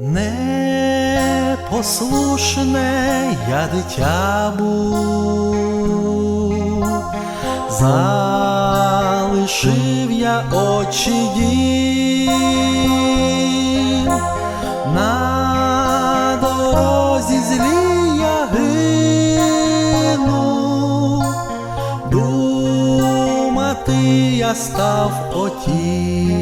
непослушне я дитя був, залишив я очі дім, на дорозі злій я гину, думати я став отім.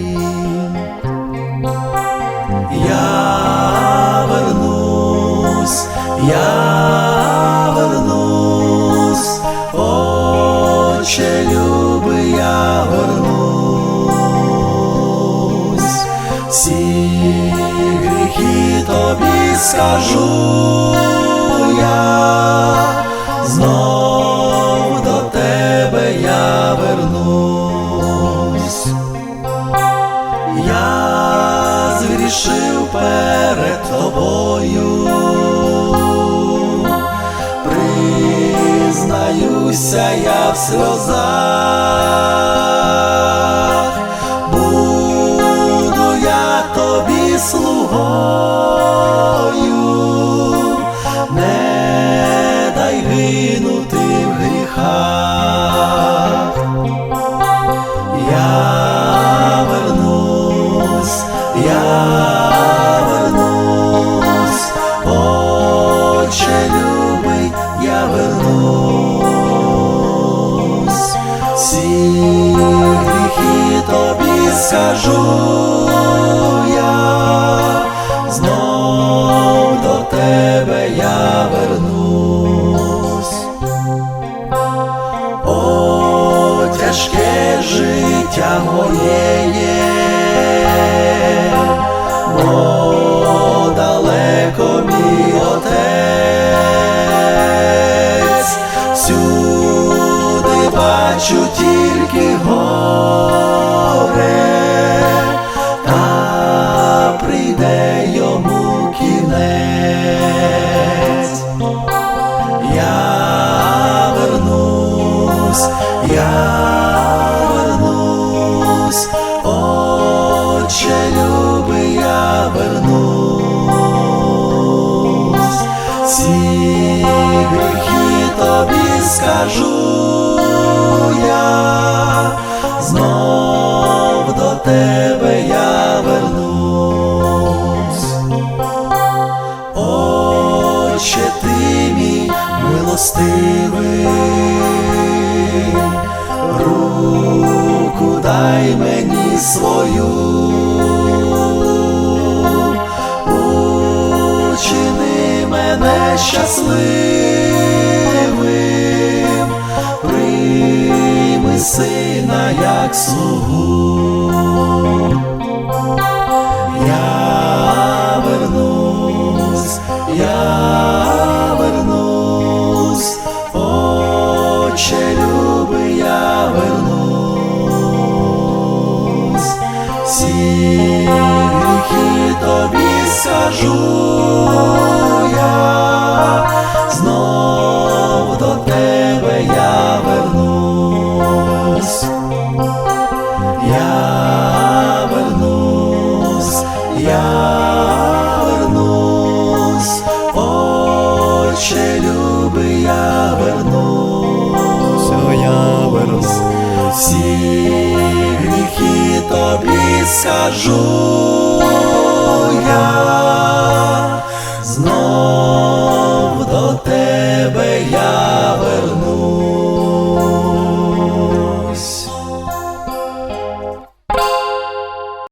Я вернусь, Отче любий, я вернусь, всі гріхи тобі скажу я, знов до тебе я вернусь. Я згрішив перед тобою, я в сльозах, буду я тобі слугою, не дай гинути в гріхах. Я вернусь, я всі гріхи тобі скажу я, знов до тебе я вернусь. О, тяжке життя моє є, далеко мій отець, всюди бачу тільки горе, та прийде йому кінець. Я вернусь, я вернусь, Отче любий, я вернусь, всі гріхи тобі скажу я, знов до тебе я вернусь. Отче ти мій милостивий, руку дай мені свою, щасливим, сина як слугу. Я вернусь, я вернусь, Отче любий, я вернусь, всі гріхи тобі скажу ще люби, я вернуся, я вернусь, всі гріхи тобі скажу я знов до тебе я.